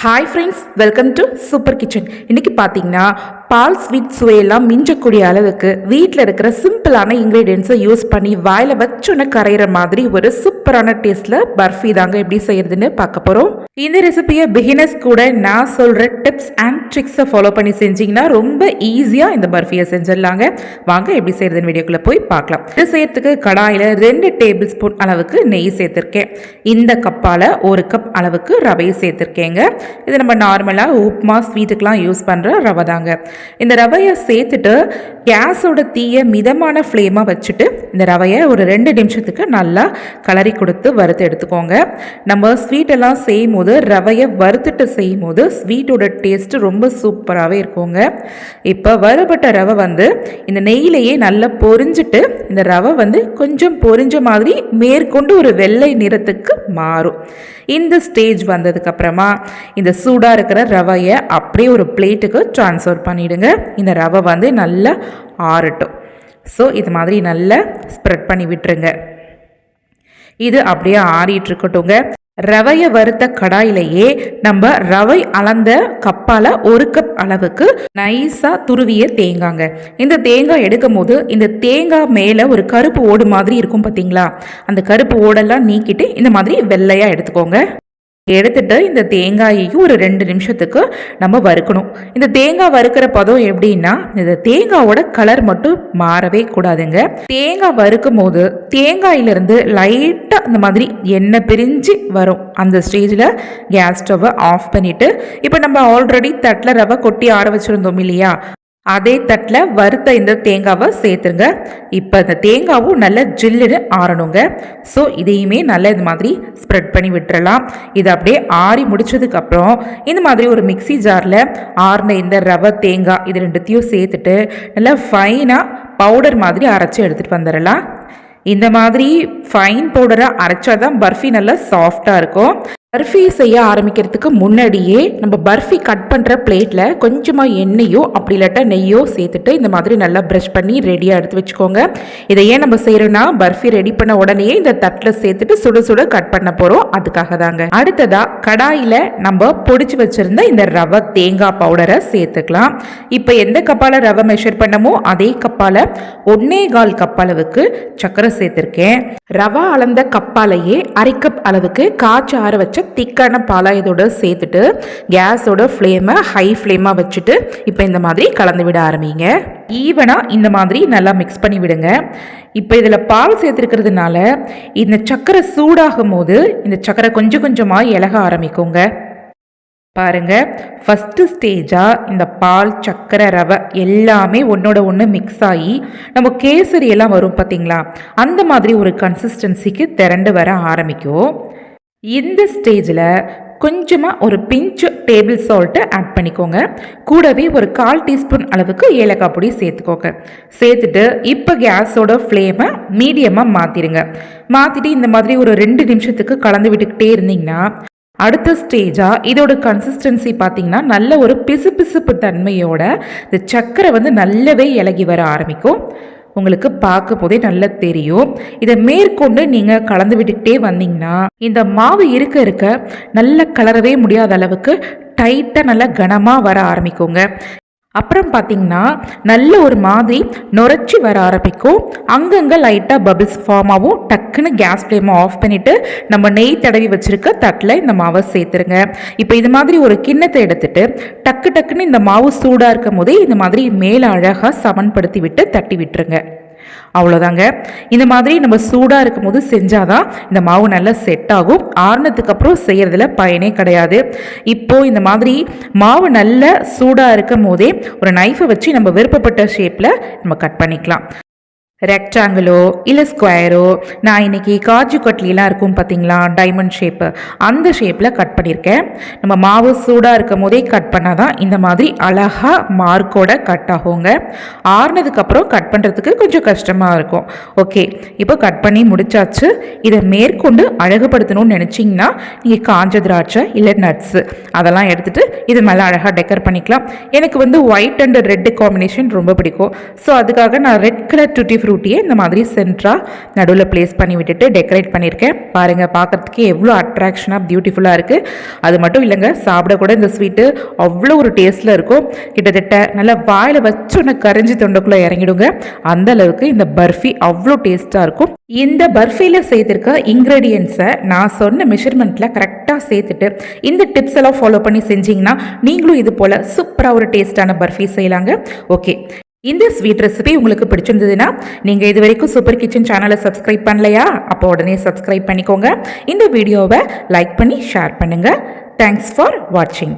Hi friends welcome to super kitchen இன்றைக்கி பார்த்தீங்கன்னா பால் sweet சுவையெல்லாம் மிஞ்சக்கூடிய அளவுக்கு வீட்டில் இருக்கிற சிம்பிளான இன்க்ரீடியன்ஸை யூஸ் பண்ணி வாயில் வச்சோன்னே கரையிற மாதிரி ஒரு சூப்பரான டேஸ்ட்டில் பர்ஃபி தாங்க எப்படி செய்கிறதுன்னு பார்க்க போகிறோம் இந்த ரெசிபியை பிகினர்ஸ் கூட நான் சொல்கிற டிப்ஸ் அண்ட் ட்ரிக்ஸை ஃபாலோ பண்ணி செஞ்சீங்கன்னா ரொம்ப ஈஸியாக இந்த பர்ஃபியை செஞ்சிடலாங்க. வாங்க எப்படி செய்யறதுன்னு வீடியோக்குள்ளே போய் பார்க்கலாம். இது செய்யறதுக்கு கடாயில் ரெண்டு டேபிள் ஸ்பூன் அளவுக்கு நெய் சேர்த்துருக்கேன். இந்த கப்பால் ஒரு கப் அளவுக்கு ரவையை சேர்த்துருக்கேங்க. இது நம்ம நார்மலாக உப்மா ஸ்வீட்டுக்கெலாம் யூஸ் பண்ணுற ரவை தாங்க. இந்த ரவையை சேர்த்துட்டு கேஸோட தீயை மிதமான ஃப்ளேமாக வச்சுட்டு இந்த ரவையை ஒரு ரெண்டு நிமிஷத்துக்கு நல்லா கலரி கொடுத்து வறுத்து எடுத்துக்கோங்க. நம்ம ஸ்வீட்டெல்லாம் செய்யும் போது ரவையை வறுத்துட்டு செய்யும் போது ஸ்வீட்டோட டேஸ்ட்டு ரொம்ப சூப்பராகவே இருக்குங்க. இப்போ வறுபட்ட ரவை வந்து இந்த நெய்யிலேயே நல்லா பொரிஞ்சிட்டு இந்த ரவை வந்து கொஞ்சம் பொரிஞ்ச மாதிரி மேற்கொண்டு ஒரு வெள்ளை நிறத்துக்கு மாறும். இந்த ஸ்டேஜ் வந்ததுக்கப்புறமா இந்த சூடாக இருக்கிற ரவையை அப்படியே ஒரு பிளேட்டுக்கு ட்ரான்ஸ்ஃபர் பண்ணிவிடுங்க இந்த ரவை வந்து நல்லா ஆறட்டும். ஸோ இது மாதிரி நல்லா ஸ்ப்ரெட் பண்ணி விட்டுருங்க. இது அப்படியே ஆறிட்டு இருக்கட்டுங்க ரவையை வறுத்த கடாயிலேயே நம்ம ரவை அளந்த கப்பால் ஒரு கப் அளவுக்கு நைஸாக துருவிய தேங்காங்க. இந்த தேங்காய் எடுக்கும் போது இந்த தேங்காய் மேலே ஒரு கருப்பு ஓடு மாதிரி இருக்கும் பார்த்தீங்களா அந்த கருப்பு ஓடெல்லாம் நீக்கிட்டு இந்த மாதிரி வெள்ளையாக எடுத்துக்கோங்க. எடுத்துட்டு இந்த தேங்காயையும் ஒரு ரெண்டு நிமிஷத்துக்கு நம்ம வறுக்கணும். இந்த தேங்காய் வறுக்கிற பதம் எப்படின்னா இந்த தேங்காவோட கலர் மட்டும் மாறவே கூடாதுங்க. தேங்காய் வறுக்கும் போது தேங்காயிலிருந்து லைட்டாக இந்த மாதிரி எண்ணெய் பிரிஞ்சு வரும். அந்த ஸ்டேஜில் கேஸ் ஸ்டவ்வை ஆஃப் பண்ணிவிட்டு இப்போ நம்ம ஆல்ரெடி தட்டில் ரவை கொட்டி ஆற வச்சுருந்தோம் இல்லையா? அதே தட்டில் வறுத்த இந்த தேங்காவை சேர்த்துருங்க. இப்போ இந்த தேங்காவும் நல்ல ஜில்லுன்னு ஆறணுங்க. ஸோ இதையுமே நல்ல இது மாதிரி ஸ்ப்ரெட் பண்ணி விட்டுறலாம். இது அப்படியே ஆறி முடிச்சதுக்கப்புறம் இந்த மாதிரி ஒரு மிக்சி ஜாரில் ஆறின இந்த ரவை தேங்காய் இது ரெண்டுத்தையும் சேர்த்துட்டு நல்லா ஃபைனாக பவுடர் மாதிரி அரைச்சி எடுத்துகிட்டு வந்துடலாம். இந்த மாதிரி ஃபைன் பவுடராக அரைச்சா தான் பர்ஃபி நல்லா சாஃப்டாக இருக்கும். பர்ஃபி செய்ய ஆரம்பிக்கிறதுக்கு முன்னாடியே நம்ம பர்ஃபி கட் பண்ணுற பிளேட்டில் கொஞ்சமாக எண்ணெயோ அப்படி இல்லாட்டா நெய்யோ சேர்த்துட்டு இந்த மாதிரி நல்லா ப்ரஷ் பண்ணி ரெடியாக எடுத்து வச்சுக்கோங்க. இதை ஏன் நம்ம செய்கிறோன்னா பர்ஃபி ரெடி பண்ண உடனே இந்த தட்டில் சேர்த்துட்டு சுட சுட கட் பண்ண போகிறோம் அதுக்காக தாங்க. அடுத்ததாக கடாயில் நம்ம பொடிச்சு வச்சுருந்த இந்த ரவை தேங்காய் பவுடரை சேர்த்துக்கலாம். இப்போ எந்த கப்பால் ரவை மெஷர் பண்ணமோ அதே கப்பால் ஒன்னே கால் கப் அளவுக்கு சர்க்கரை சேர்த்துருக்கேன். ரவா அளந்த கப்பாலேயே அரை கப் அளவுக்கு காய்ச்சி ஆற வச்ச திக்கான பாலா இதோட சேர்த்துட்டு கேஸோட ஃப்ளேமை ஹை ஃப்ளேமாக வச்சுட்டு இப்போ இந்த மாதிரி கலந்து விட ஆரம்பிங்க. ஈவனாக இந்த மாதிரி நல்லா மிக்ஸ் பண்ணி விடுங்க. இப்போ இதில் பால் சேர்த்துருக்கிறதுனால இந்த சக்கரை சூடாகும் போது இந்த சக்கரை கொஞ்சம் கொஞ்சமாக இலக ஆரம்பிக்குங்க. பாருங்க ஃபஸ்ட்டு ஸ்டேஜாக இந்த பால் சக்கரை ரவை எல்லாமே ஒன்றோட ஒன்று மிக்ஸ் ஆகி நம்ம கேசரி எல்லாம் வரும் பார்த்தீங்களா அந்த மாதிரி ஒரு கன்சிஸ்டன்சிக்கு திரண்டு வர ஆரம்பிக்கும். இந்த ஸ்டேஜில் கொஞ்சமாக ஒரு பிஞ்சு டேபிள் சால்ட்டு ஆட் பண்ணிக்கோங்க. கூடவே ஒரு கால் டீஸ்பூன் அளவுக்கு ஏலக்காய் பொடி சேர்த்துக்கோங்க. சேர்த்துட்டு இப்போ கேஸோட ஃப்ளேமை மீடியமாக மாற்றிடுங்க மாற்றிட்டு இந்த மாதிரி ஒரு ரெண்டு நிமிஷத்துக்கு கலந்து விட்டுக்கிட்டே இருந்தீங்கன்னா அடுத்த ஸ்டேஜாக இதோட கன்சிஸ்டன்சி பார்த்தீங்கன்னா நல்ல ஒரு பிசு பிசுப்பு தன்மையோட இந்த சர்க்கரை வந்து நல்லாவே இலகி வர ஆரம்பிக்கும். உங்களுக்கு பார்க்க போதே நல்லா தெரியும். இதை மேற்கொண்டு நீங்கள் கலந்து விட்டுக்கிட்டே வந்தீங்கன்னா இந்த மாவு இருக்க இருக்க நல்ல கலரவே முடியாத அளவுக்கு டைட்டாக நல்லா கனமாக வர ஆரம்பிக்குங்க. அப்புறம் பார்த்தீங்கன்னா நல்ல ஒரு மாதிரி நுரைச்சி வர ஆரம்பிக்கும். அங்கங்கே லைட்டாக பபிள்ஸ் ஃபார்ம் ஆகும் டக்குன்னு கேஸ் ஃப்ளேமை ஆஃப் பண்ணிவிட்டு நம்ம நெய் தடவி வச்சுருக்க தட்டில் இந்த மாவை சேர்த்துருங்க. இப்போ இது மாதிரி ஒரு கிண்ணத்தை எடுத்துட்டு டக்கு டக்குன்னு இந்த மாவு சூடாக இருக்கும் போதே இந்த மாதிரி மேலே அழகாக சமன்படுத்தி விட்டு தட்டி விட்டுருங்க. அவ்வளோதாங்க இந்த மாதிரி நம்ம சூடாக இருக்கும் போது செஞ்சாதான் இந்த மாவு நல்லா செட் ஆகும். ஆறுனதுக்கு அப்புறம் செய்கிறதுல பயனே கிடையாது. இப்போது இந்த மாதிரி மாவு நல்ல சூடாக இருக்கும் போதே ஒரு நைஃபை வச்சு நம்ம விருப்பப்பட்ட ஷேப்பில் நம்ம கட் பண்ணிக்கலாம். ரெக்டாங்கிளோ இல்லை ஸ்கொயரோ நான் இன்றைக்கி காஜு கட்லிலாம் இருக்கும் பார்த்தீங்களா டைமண்ட் ஷேப்பு அந்த ஷேப்பில் கட் பண்ணியிருக்கேன் நம்ம மாவு சூடாக இருக்கும் போதே கட் பண்ணால் தான் இந்த மாதிரி அழகாக மார்க்கோட கட் ஆகுங்க. ஆறுனதுக்கப்புறம் கட் பண்ணுறதுக்கு கொஞ்சம் கஷ்டமாக இருக்கும். ஓகே இப்போ கட் பண்ணி முடிச்சாச்சு. இதை மேற்கொண்டு அழகுபடுத்தணும்னு நினச்சிங்கன்னா நீங்கள் காஞ்ச திராட்சை இல்லை நட்ஸு அதெல்லாம் எடுத்துகிட்டு இது மேலே அழகாக டெக்கர் பண்ணிக்கலாம். எனக்கு வந்து ஒயிட் அண்ட் ரெட்டு காம்பினேஷன் ரொம்ப பிடிக்கும். ஸோ அதுக்காக நான் ரெட் கலர் டுட்டி ஃப்ரூட்டியை இந்த மாதிரி சென்ட்ராக நடுவில் ப்ளேஸ் பண்ணி விட்டுட்டு டெக்கரேட் பண்ணியிருக்கேன். பாருங்கள் பார்க்கறதுக்கு எவ்வளோ அட்ராக்ஷனாக பியூட்டிஃபுல்லாக இருக்குது அது மட்டும் இல்லைங்க சாப்பிட கூட இந்த ஸ்வீட்டு அவ்வளோ ஒரு டேஸ்ட்டில் இருக்கும். கிட்டத்தட்ட நல்லா வாயில் வச்சோன்னு கரைஞ்சி தொண்டைக்குள்ளே இறங்கிடுங்க. அந்த அளவுக்கு இந்த பர்ஃபி அவ்வளோ டேஸ்ட்டாக இருக்கும். இந்த பர்ஃபியில் சேர்த்துருக்க இன்க்ரீடியன்ஸை நான் சொன்ன மெஷர்மெண்ட்டில் கரெக்டாக சேர்த்துட்டு இந்த டிப்ஸ் எல்லாம் ஃபாலோ பண்ணி செஞ்சீங்கன்னா நீங்களும் இது போல் சூப்பராக ஒரு டேஸ்டான பர்ஃபி செய்யலாங்க. ஓகே இந்த ஸ்வீட் ரெசிபி உங்களுக்கு பிடிச்சிருந்ததுன்னா நீங்கள் இது வரைக்கும் சூப்பர் கிச்சன் சேனலை சப்ஸ்கிரைப் பண்ணலையா? அப்போ உடனே சப்ஸ்கிரைப் பண்ணிக்கோங்க. இந்த வீடியோவை லைக் பண்ணி ஷேர் பண்ணுங்கள் தேங்க்ஸ் ஃபார் வாட்சிங்